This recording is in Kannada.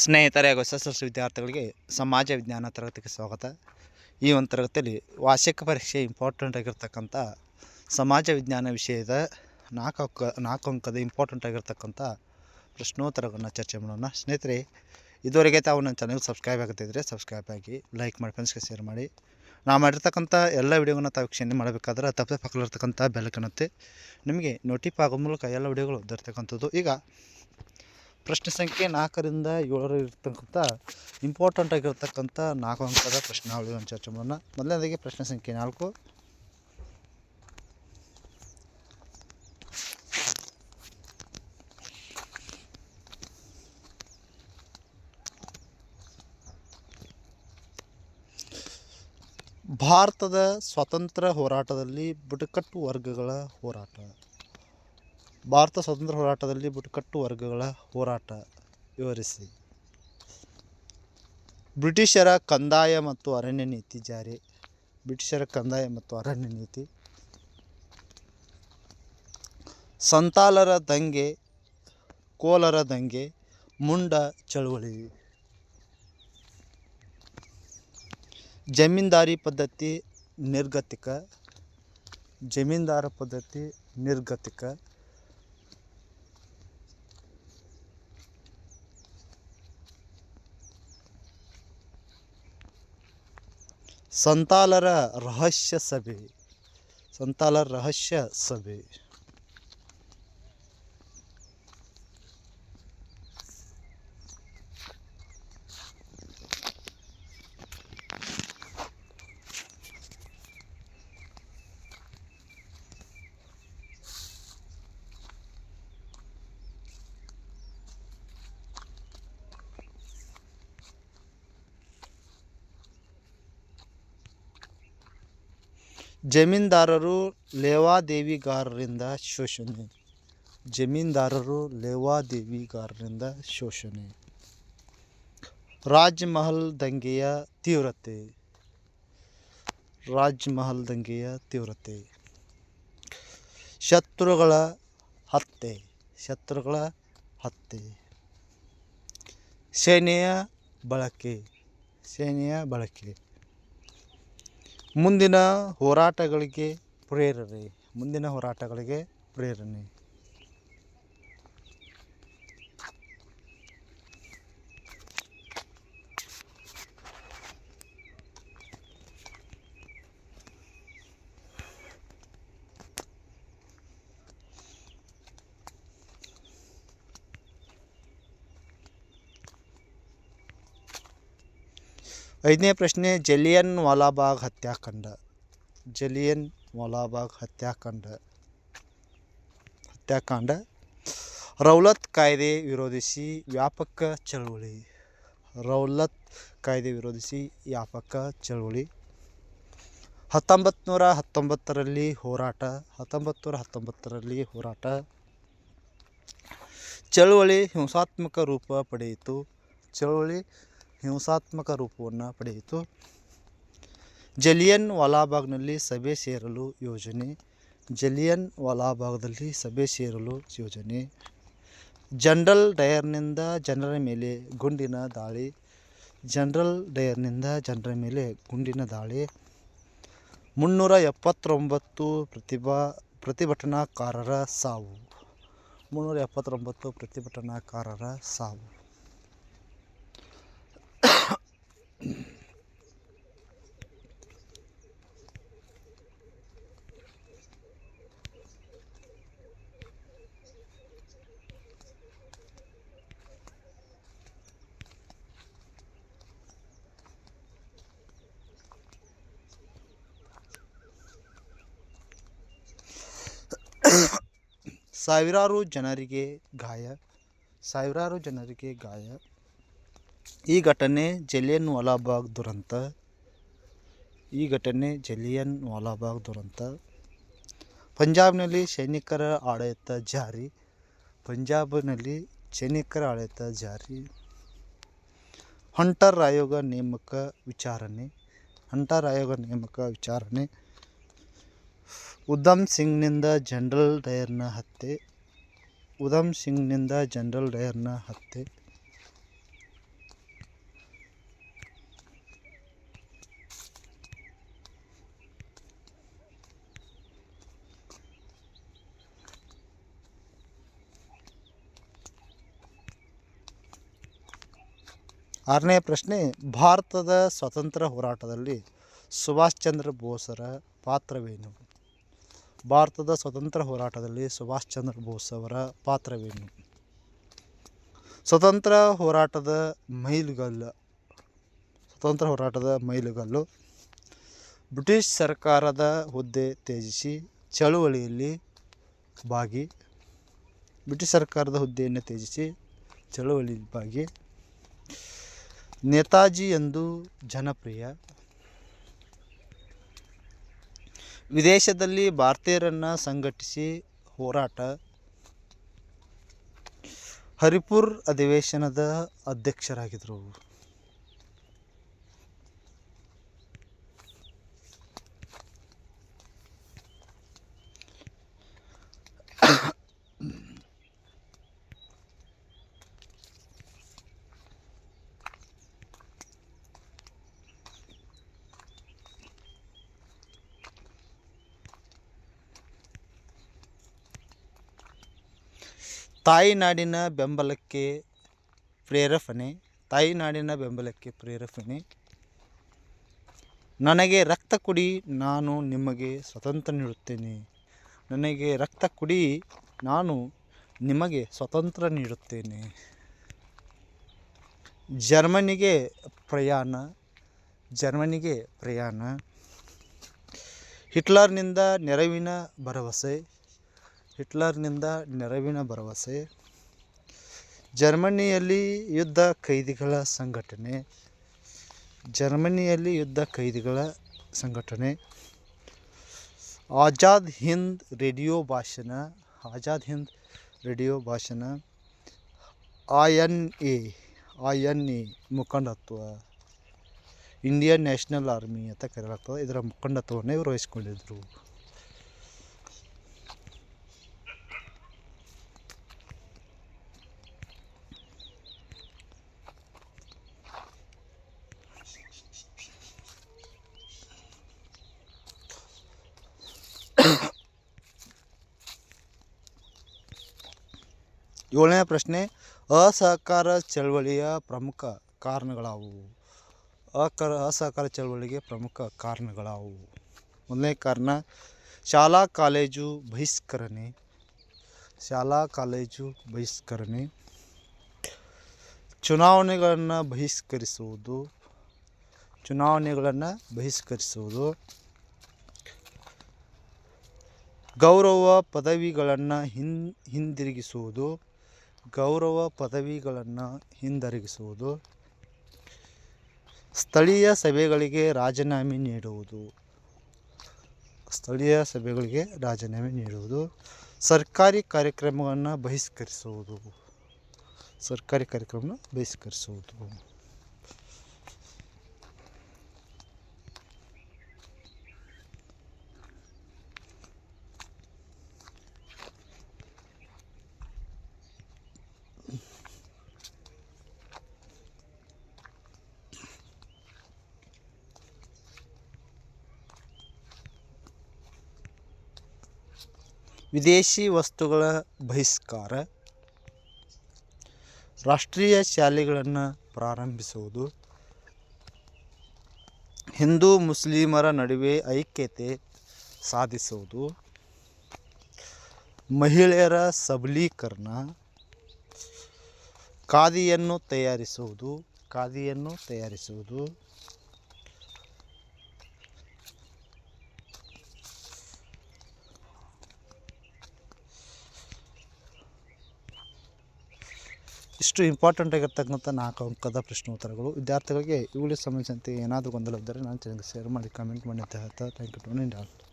ಸ್ನೇಹಿತರೆ ಹಾಗೂ ಎಸ್ ಎಸ್ ಎಲ್ ಸಿ ವಿದ್ಯಾರ್ಥಿಗಳಿಗೆ ಸಮಾಜ ವಿಜ್ಞಾನ ತರಗತಿಗೆ ಸ್ವಾಗತ. ಈ ಒಂದು ತರಗತಿಯಲ್ಲಿ ವಾರ್ಷಿಕ ಪರೀಕ್ಷೆ ಇಂಪಾರ್ಟೆಂಟ್ ಆಗಿರ್ತಕ್ಕಂಥ ಸಮಾಜ ವಿಜ್ಞಾನ ವಿಷಯದ ನಾಲ್ಕು ಅಂಕ, ನಾಲ್ಕು ಅಂಕದ ಇಂಪಾರ್ಟೆಂಟ್ ಆಗಿರ್ತಕ್ಕಂಥ ಪ್ರಶ್ನೋತ್ತರಗಳನ್ನು ಚರ್ಚೆ ಮಾಡೋಣ. ಸ್ನೇಹಿತರೆ, ಇದುವರೆಗೆ ತಾವು ನನ್ನ ಚಾನಲ್ ಸಬ್ಸ್ಕ್ರೈಬ್ ಆಗುತ್ತಿದ್ದರೆ ಸಬ್ಸ್ಕ್ರೈಬ್ ಆಗಿ ಲೈಕ್ ಮಾಡಿ ಫ್ರೆಂಡ್ಸ್ಗೆ ಶೇರ್ ಮಾಡಿ. ನಾವು ಮಾಡಿರ್ತಕ್ಕಂಥ ಎಲ್ಲ ವಿಡಿಯೋಗಳನ್ನ ತಾವು ವೀಕ್ಷಣೆ ಮಾಡಬೇಕಾದ್ರೆ ತಪ್ಪದೆ ಬೆಲೆ ಕಾಣುತ್ತೆ ನಿಮಗೆ ನೋಟಿಫ್ ಆಗೋ ಮೂಲಕ ಎಲ್ಲ ವಿಡಿಯೋಗಳು ದೊರೆತಕ್ಕಂಥದ್ದು. ಈಗ ಪ್ರಶ್ನೆ ಸಂಖ್ಯೆ ನಾಲ್ಕರಿಂದ ಏಳರ ಇರ್ತಕ್ಕಂಥ ಇಂಪಾರ್ಟೆಂಟ್ ಆಗಿರ್ತಕ್ಕಂಥ ನಾಲ್ಕು ಅಂಕದ ಪ್ರಶ್ನಾವಳಿಗಳನ್ನು ಚರ್ಚೆ ಮಾಡೋಣ. ಮೊದಲನೇದಾಗಿ ಪ್ರಶ್ನೆ ಸಂಖ್ಯೆ ನಾಲ್ಕು. ಭಾರತದ ಸ್ವಾತಂತ್ರ್ಯ ಹೋರಾಟದಲ್ಲಿ ಬುಡಕಟ್ಟು ವರ್ಗಗಳ ಹೋರಾಟ. ಭಾರತ ಸ್ವಾತಂತ್ರ್ಯ ಹೋರಾಟದಲ್ಲಿ ಬುಡಕಟ್ಟು ವರ್ಗಗಳ ಹೋರಾಟ ವಿವರಿಸಿ. ಬ್ರಿಟಿಷರ ಕಂದಾಯ ಮತ್ತು ಅರಣ್ಯ ನೀತಿ ಜಾರಿ. ಬ್ರಿಟಿಷರ ಕಂದಾಯ ಮತ್ತು ಅರಣ್ಯ ನೀತಿ. ಸಂತಾಲರ ದಂಗೆ, ಕೋಲರ ದಂಗೆ, ಮುಂಡ ಚಳುವಳಿ. ಜಮೀನ್ದಾರಿ ಪದ್ಧತಿ ನಿರ್ಗತಿಕ. ಜಮೀನ್ದಾರ ಪದ್ಧತಿ ನಿರ್ಗತಿಕ. ಸಂತಾಲರ ರಹಸ್ಯ ಸಭೆ. ಸಂತಾಲರ ರಹಸ್ಯ ಸಭೆ. ಜಮೀನ್ದಾರರು ಲೇವಾದೇವಿಗಾರರಿಂದ ಶೋಷಣೆ. ಜಮೀನ್ದಾರರು ಲೇವಾದೇವಿಗಾರರಿಂದ ಶೋಷಣೆ. ರಾಜ್ಮಹಲ್ ದಂಗೆಯ ತೀವ್ರತೆ. ರಾಜ್ಮಹಲ್ ದಂಗೆಯ ತೀವ್ರತೆ. ಶತ್ರುಗಳ ಹತ್ಯೆ. ಶತ್ರುಗಳ ಹತ್ಯೆ. ಸೇನೆಯ ಬಳಕೆ. ಸೇನೆಯ ಬಳಕೆ. ಮುಂದಿನ ಹೋರಾಟಗಳಿಗೆ ಪ್ರೇರಣೆ. ಮುಂದಿನ ಹೋರಾಟಗಳಿಗೆ ಪ್ರೇರಣೆ. ಐದನೇ ಪ್ರಶ್ನೆ, ಜಲಿಯನ್ ವಾಲಾಬಾಗ್ ಹತ್ಯಾಕಾಂಡ. ಜಲಿಯನ್ ವಾಲಾಬಾಗ್ ಹತ್ಯಾಕಾಂಡ. ಹತ್ಯಾಕಾಂಡ. ರೌಲತ್ ಕಾಯ್ದೆ ವಿರೋಧಿಸಿ ವ್ಯಾಪಕ ಚಳವಳಿ. ರೌಲತ್ ಕಾಯ್ದೆ ವಿರೋಧಿಸಿ ವ್ಯಾಪಕ ಚಳವಳಿ. ಹತ್ತೊಂಬತ್ತು ನೂರ ಹತ್ತೊಂಬತ್ತರಲ್ಲಿ ಹೋರಾಟ. ಹತ್ತೊಂಬತ್ತು ನೂರ ಹತ್ತೊಂಬತ್ತರಲ್ಲಿ ಹೋರಾಟ. ಚಳವಳಿ ಹಿಂಸಾತ್ಮಕ ರೂಪ ಪಡೆಯಿತು. ಚಳವಳಿ ಹಿಂಸಾತ್ಮಕ ರೂಪವನ್ನು ಪಡೆಯಿತು. ಜಲಿಯನ್ ವಾಲಾಬಾಗ್ನಲ್ಲಿ ಸಭೆ ಸೇರಲು ಯೋಜನೆ, ಜಲಿಯನ್ ವಾಲಾಬಾಗ್ದಲ್ಲಿ ಸಭೆ ಸೇರಲು ಯೋಜನೆ, ಜನರಲ್ ಡಯರ್ನಿಂದ ಜನರ ಮೇಲೆ ಗುಂಡಿನ ದಾಳಿ, ಜನರಲ್ ಡಯರ್ನಿಂದ ಜನರ ಮೇಲೆ ಗುಂಡಿನ ದಾಳಿ, ಮುನ್ನೂರ ಎಪ್ಪತ್ತೊಂಬತ್ತು ಪ್ರತಿಭಾ, ಪ್ರತಿಭಟನಾಕಾರರ ಸಾವು, ಮುನ್ನೂರ ಎಪ್ಪತ್ತೊಂಬತ್ತು ಪ್ರತಿಭಟನಾಕಾರರ ಸಾವು. ಸಾವಿರಾರು ಜನರಿಗೆ ಗಾಯ, ಸಾವಿರಾರು ಜನರಿಗೆ ಗಾಯ. ಈ ಘಟನೆ ಜಲಿಯನ್ ವಾಲಾಬಾಗ್ ದುರಂತ. ಈ ಘಟನೆ ಜಲಿಯನ್ ವಾಲಾಬಾಗ್ ದುರಂತ. ಪಂಜಾಬ್ನಲ್ಲಿ ಸೈನಿಕರ ಆಡಳಿತ ಜಾರಿ. ಪಂಜಾಬ್ನಲ್ಲಿ ಸೈನಿಕರ ಆಡಳಿತ ಜಾರಿ. ಹಂಟರ್ ಆಯೋಗ ನೇಮಕ ವಿಚಾರಣೆ. ಹಂಟರ್ ಆಯೋಗ ನೇಮಕ ವಿಚಾರಣೆ. ಉಧಮ್ ಸಿಂಗ್ನಿಂದ ಜನರಲ್ ಡಯರ್ನ ಹತ್ಯೆ. ಉಧಮ್ ಸಿಂಗ್ನಿಂದ ಜನರಲ್ ಡಯರ್ನ ಹತ್ಯೆ. ಆರನೇ ಪ್ರಶ್ನೆ, ಭಾರತದ ಸ್ವತಂತ್ರ ಹೋರಾಟದಲ್ಲಿ ಸುಭಾಷ್ ಚಂದ್ರ ಬೋಸರ ಪಾತ್ರವೇನು? ಭಾರತದ ಸ್ವತಂತ್ರ ಹೋರಾಟದಲ್ಲಿ ಸುಭಾಷ್ ಚಂದ್ರ ಬೋಸ್ ಅವರ ಪಾತ್ರವೇನು? ಸ್ವತಂತ್ರ ಹೋರಾಟದ ಮೈಲುಗಲ್ಲು, ಸ್ವತಂತ್ರ ಹೋರಾಟದ ಮೈಲುಗಲ್ಲು. ಬ್ರಿಟಿಷ್ ಸರ್ಕಾರದ ಹುದ್ದೆ ತ್ಯಜಿಸಿ ಚಳುವಳಿಯಲ್ಲಿ ಭಾಗಿ, ಬ್ರಿಟಿಷ್ ಸರ್ಕಾರದ ಹುದ್ದೆಯನ್ನು ತ್ಯಜಿಸಿ ಚಳುವಳಿಯಲ್ಲಿ ಭಾಗಿ. ನೇತಾಜಿ ಎಂದು ಜನಪ್ರಿಯ ವಿದೇಶದಲ್ಲಿ ಭಾರತೀಯರನ್ನು ಸಂಘಟಿಸಿ ಹೋರಾಟ. ಹರಿಪುರ್ ಅಧಿವೇಶನದ ಅಧ್ಯಕ್ಷರಾಗಿದ್ದರು ತಾಯಿನಾಡಿನ ಬೆಂಬಲಕ್ಕೆ ಪ್ರೇರೇಪಣೆ ತಾಯಿನಾಡಿನ ಬೆಂಬಲಕ್ಕೆ ಪ್ರೇರೇಪಣೆ ನನಗೆ ರಕ್ತ ಕುಡಿ, ನಾನು ನಿಮಗೆ ಸ್ವತಂತ್ರ ನೀಡುತ್ತೇನೆ. ನನಗೆ ರಕ್ತ ಕುಡಿ, ನಾನು ನಿಮಗೆ ಸ್ವತಂತ್ರ ನೀಡುತ್ತೇನೆ. ಜರ್ಮನಿಗೆ ಪ್ರಯಾಣ ಜರ್ಮನಿಗೆ ಪ್ರಯಾಣ. ಹಿಟ್ಲರ್ನಿಂದ ನೆರವಿನ ಭರವಸೆ. ಹಿಟ್ಲರ್ನಿಂದ ನೆರವಿನ ಭರವಸೆ. ಜರ್ಮನಿಯಲ್ಲಿ ಯುದ್ಧ ಕೈದಿಗಳ ಸಂಘಟನೆ. ಜರ್ಮನಿಯಲ್ಲಿ ಯುದ್ಧ ಕೈದಿಗಳ ಸಂಘಟನೆ. ಆಜಾದ್ ಹಿಂದ್ ರೇಡಿಯೋ ಭಾಷಣ. ಆಜಾದ್ ಹಿಂದ್ ರೇಡಿಯೋ ಭಾಷಣ. I N A, I N A ಮುಖಂಡತ್ವ. Indian National Army ಅಂತ ಕರೆಯಲಾಗ್ತದೆ. ಇದರ ಮುಖಂಡತ್ವವನ್ನು ಇವರು ವಹಿಸ್ಕೊಂಡಿದ್ದರು ಏಳನೇ ಪ್ರಶ್ನೆ, ಅಸಹಕಾರ ಚಳವಳಿಯ ಪ್ರಮುಖ ಕಾರಣಗಳಾವುವು ಅಕರ, ಅಸಹಕಾರ ಚಳವಳಿಗೆ ಪ್ರಮುಖ ಕಾರಣಗಳಾವುವು ಮೊದಲನೇ ಕಾರಣ, ಶಾಲಾ ಕಾಲೇಜು ಬಹಿಷ್ಕರಣೆ. ಶಾಲಾ ಕಾಲೇಜು ಬಹಿಷ್ಕರಣೆ. ಚುನಾವಣೆಗಳನ್ನು ಬಹಿಷ್ಕರಿಸುವುದು. ಚುನಾವಣೆಗಳನ್ನು ಬಹಿಷ್ಕರಿಸುವುದು. ಗೌರವ ಪದವಿಗಳನ್ನು ಹಿಂದಿರುಗಿಸುವುದು. ಗೌರವ ಪದವಿಗಳನ್ನು ಹಿಂದಿರುಗಿಸುವುದು ಸ್ಥಳೀಯ ಸಭೆಗಳಿಗೆ ರಾಜೀನಾಮೆ ನೀಡುವುದು, ಸ್ಥಳೀಯ ಸಭೆಗಳಿಗೆ ರಾಜೀನಾಮೆ ನೀಡುವುದು, ಸರ್ಕಾರಿ ಕಾರ್ಯಕ್ರಮವನ್ನು ಬಹಿಷ್ಕರಿಸುವುದು, ಸರ್ಕಾರಿ ಕಾರ್ಯಕ್ರಮವನ್ನು ಬಹಿಷ್ಕರಿಸುವುದು. ವಿದೇಶಿ ವಸ್ತುಗಳ ಬಹಿಷ್ಕಾರ. ರಾಷ್ಟ್ರೀಯ ಶಾಲೆಗಳನ್ನು ಪ್ರಾರಂಭಿಸುವುದು. ಹಿಂದೂ ಮುಸ್ಲಿಮರ ನಡುವೆ ಐಕ್ಯತೆ ಸಾಧಿಸುವುದು. ಮಹಿಳೆಯರ ಸಬಲೀಕರಣ. ಖಾದಿಯನ್ನು ತಯಾರಿಸುವುದು. ಖಾದಿಯನ್ನು ತಯಾರಿಸುವುದು. ಇಷ್ಟು ಇಂಪಾರ್ಟೆಂಟ್ ಆಗಿರ್ತಕ್ಕಂಥ ನಾಲ್ಕು ಅಂಕದ ಪ್ರಶ್ನೋತ್ತರಗಳು ವಿದ್ಯಾರ್ಥಿಗಳಿಗೆ ಇವುಗಳಿಗೆ ಸಂಬಂಧಿಸಿದಂತೆ ಏನಾದರೂ ಗೊಂದಲ ಇದ್ದರೆ ನಾನು ಚಾನಲ್ಗೆ ಶೇರ್ ಮಾಡಿ ಕಮೆಂಟ್ ಮಾಡಿ ಅಂತ ಹೇಳ್ತಾ ಥ್ಯಾಂಕ್ ಯು ಟು